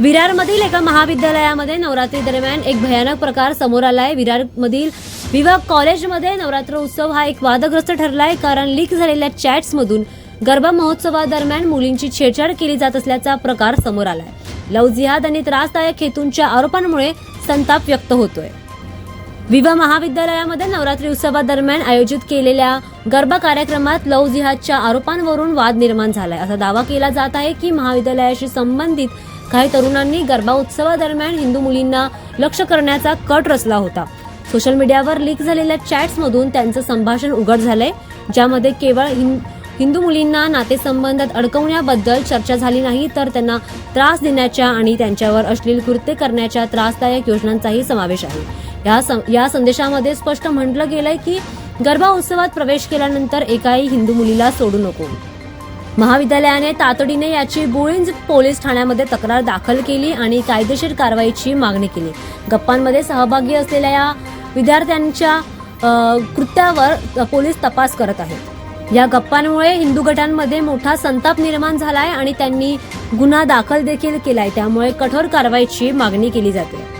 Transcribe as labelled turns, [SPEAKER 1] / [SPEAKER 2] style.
[SPEAKER 1] विरारमधील एका महाविद्यालयामध्ये नवरात्री दरम्यान एक भयानक प्रकार समोर आलाय. विरारमधील विवाह कॉलेजमध्ये नवरात्र उत्सव हा एक वादग्रस्त ठरलाय कारण लीक झालेल्या चॅट्समधून गरबा महोत्सवादरम्यान मुलींची छेडछाड केली जात असल्याचा प्रकार समोर आलाय. लव जिहाद आणि त्रासदायक हेतूंच्या आरोपांमुळे संताप व्यक्त होतोय. विवा महाविद्यालयामध्ये नवरात्री उत्सवादरम्यान आयोजित केलेल्या गरबा कार्यक्रमात लव जिहादच्या आरोपांवरून वाद निर्माण झालाय. असा दावा केला जात आहे की महाविद्यालयाशी संबंधित काही तरुणांनी गरबा उत्सवादरम्यान हिंदू मुलींना लक्ष करण्याचा कट रचला होता. सोशल मीडियावर लीक झालेल्या चॅट्समधून त्यांचं संभाषण उघड झालंय ज्यामध्ये केवळ हिंदू मुलींना नातेसंबंधात अडकवण्याबद्दल चर्चा झाली नाही तर त्यांना त्रास देण्याच्या आणि त्यांच्यावर अश्लील कृत्य करण्याच्या त्रासदायक योजनांचाही समावेश आहे. या सं- या संदेशामध्ये स्पष्ट म्हटलं गेलंय की गरबा उत्सवात प्रवेश केल्यानंतर एकाही हिंदू मुलीला सोडू नको. महाविद्यालयाने तातडीने याची बुळिंज पोलीस ठाण्यामध्ये तक्रार दाखल केली आणि कायदेशीर कारवाईची मागणी केली. गप्पांमध्ये सहभागी असलेल्या या विद्यार्थ्यांच्या कृत्यावर पोलीस तपास करत आहेत. या गप्पांमुळे हिंदू गटांमध्ये मोठा संताप निर्माण झालाय आणि त्यांनी गुन्हा दाखल देखील केलाय. त्यामुळे कठोर कारवाईची मागणी केली जाते.